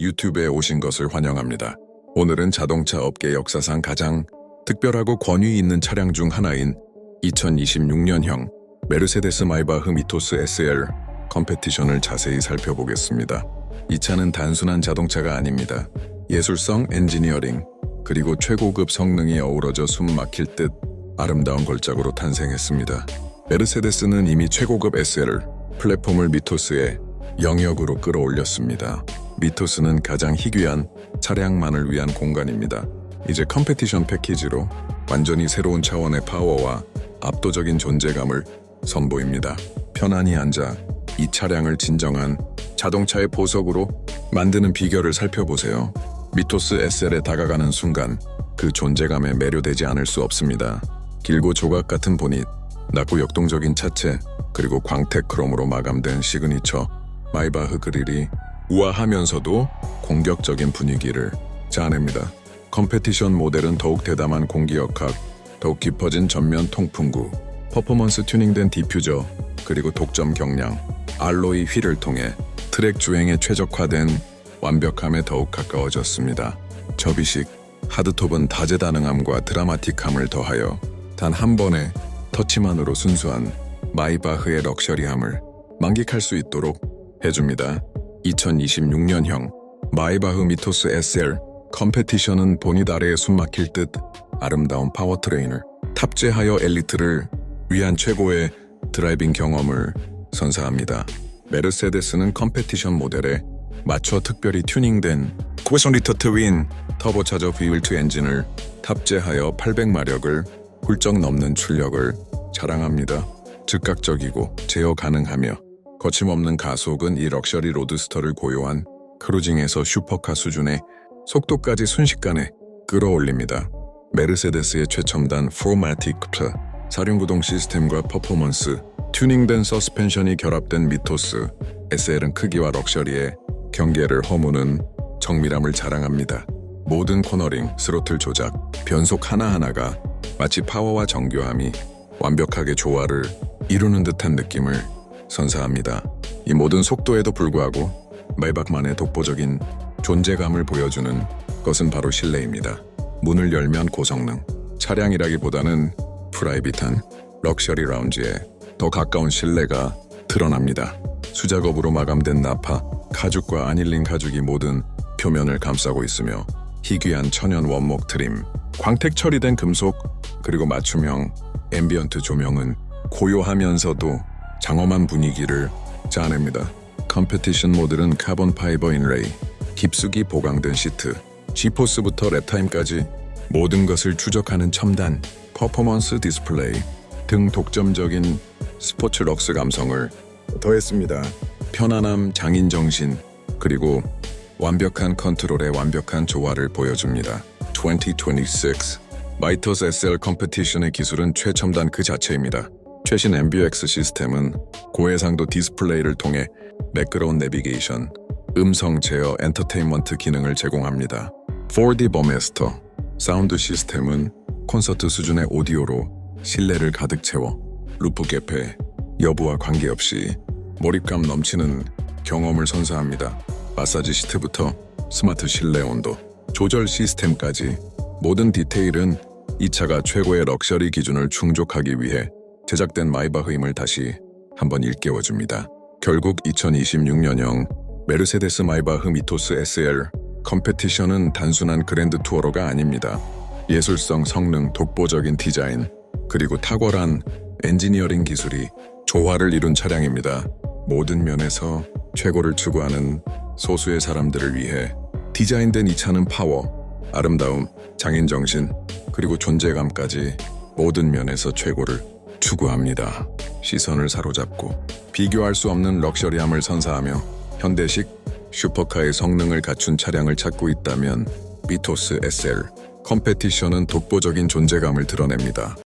유튜브에 오신 것을 환영합니다. 오늘은 자동차 업계 역사상 가장 특별하고 권위 있는 차량 중 하나인 2026년형 메르세데스 마이바흐 미토스 SL 컴페티션을 자세히 살펴보겠습니다. 이 차는 단순한 자동차가 아닙니다. 예술성, 엔지니어링, 그리고 최고급 성능이 어우러져 숨 막힐 듯 아름다운 걸작으로 탄생했습니다. 메르세데스는 이미 최고급 SL 플랫폼을 미토스의 영역으로 끌어올렸습니다. 미토스는 가장 희귀한 차량만을 위한 공간입니다. 이제 컴페티션 패키지로 완전히 새로운 차원의 파워와 압도적인 존재감을 선보입니다. 편안히 앉아 이 차량을 진정한 자동차의 보석으로 만드는 비결을 살펴보세요. 미토스 SL에 다가가는 순간 그 존재감에 매료되지 않을 수 없습니다. 길고 조각 같은 보닛, 낮고 역동적인 차체, 그리고 광택 크롬으로 마감된 시그니처 마이바흐 그릴이 우아하면서도 공격적인 분위기를 자아냅니다. 컴페티션 모델은 더욱 대담한 공기역학, 더욱 깊어진 전면 통풍구, 퍼포먼스 튜닝된 디퓨저, 그리고 독점 경량, 알로이 휠을 통해 트랙 주행에 최적화된 완벽함에 더욱 가까워졌습니다. 접이식, 하드톱은 다재다능함과 드라마틱함을 더하여 단 한 번의 터치만으로 순수한 마이바흐의 럭셔리함을 만끽할 수 있도록 해줍니다. 2026년형 마이바흐 미토스 SL 컴페티션은 본닛 아래에 숨막힐 듯 아름다운 파워트레인을 탑재하여 엘리트를 위한 최고의 드라이빙 경험을 선사합니다. 메르세데스는 컴페티션 모델에 맞춰 특별히 튜닝된 쿠에션 리터 트윈 터보차저 V12 엔진을 탑재하여 800마력을 훌쩍 넘는 출력을 자랑합니다. 즉각적이고 제어 가능하며 거침없는 가속은 이 럭셔리 로드스터를 고요한 크루징에서 슈퍼카 수준의 속도까지 순식간에 끌어올립니다. 메르세데스의 최첨단 포마틱 플 사륜구동 시스템과 퍼포먼스, 튜닝된 서스펜션이 결합된 미토스, SL은 크기와 럭셔리의 경계를 허무는 정밀함을 자랑합니다. 모든 코너링, 스로틀 조작, 변속 하나하나가 마치 파워와 정교함이 완벽하게 조화를 이루는 듯한 느낌을 선사합니다. 이 모든 속도에도 불구하고 마이박만의 독보적인 존재감을 보여주는 것은 바로 실내입니다. 문을 열면 고성능, 차량이라기보다는 프라이빗한 럭셔리 라운지에 더 가까운 실내가 드러납니다. 수작업으로 마감된 나파, 가죽과 아닐린 가죽이 모든 표면을 감싸고 있으며 희귀한 천연 원목 트림, 광택 처리된 금속, 그리고 맞춤형 앰비언트 조명은 고요하면서도 장엄한 분위기를 짜냅니다. 컴페티션 모델은 카본 파이버 인레이, 깊숙이 보강된 시트, G포스부터 랩타임까지 모든 것을 추적하는 첨단 퍼포먼스 디스플레이 등 독점적인 스포츠 럭스 감성을 더했습니다. 편안함, 장인 정신, 그리고 완벽한 컨트롤의 완벽한 조화를 보여줍니다. 2026 마이터스 SL 컴페티션의 기술은 최첨단 그 자체입니다. 최신 MBUX 시스템은 고해상도 디스플레이를 통해 매끄러운 내비게이션, 음성 제어 엔터테인먼트 기능을 제공합니다. 4D 버메스터 사운드 시스템은 콘서트 수준의 오디오로 실내를 가득 채워 루프 개폐 여부와 관계없이 몰입감 넘치는 경험을 선사합니다. 마사지 시트부터 스마트 실내 온도, 조절 시스템까지 모든 디테일은 이 차가 최고의 럭셔리 기준을 충족하기 위해 제작된 마이바흐 힘을 다시 한번 일깨워줍니다. 결국 2026년형 메르세데스 마이바흐 미토스 SL 컴페티션은 단순한 그랜드 투어러가 아닙니다. 예술성, 성능, 독보적인 디자인, 그리고 탁월한 엔지니어링 기술이 조화를 이룬 차량입니다. 모든 면에서 최고를 추구하는 소수의 사람들을 위해 디자인된 이 차는 파워, 아름다움, 장인 정신, 그리고 존재감까지 모든 면에서 최고를 추구합니다. 시선을 사로잡고 비교할 수 없는 럭셔리함을 선사하며 현대식 슈퍼카의 성능을 갖춘 차량을 찾고 있다면 미토스 SL 컴페티션은 독보적인 존재감을 드러냅니다.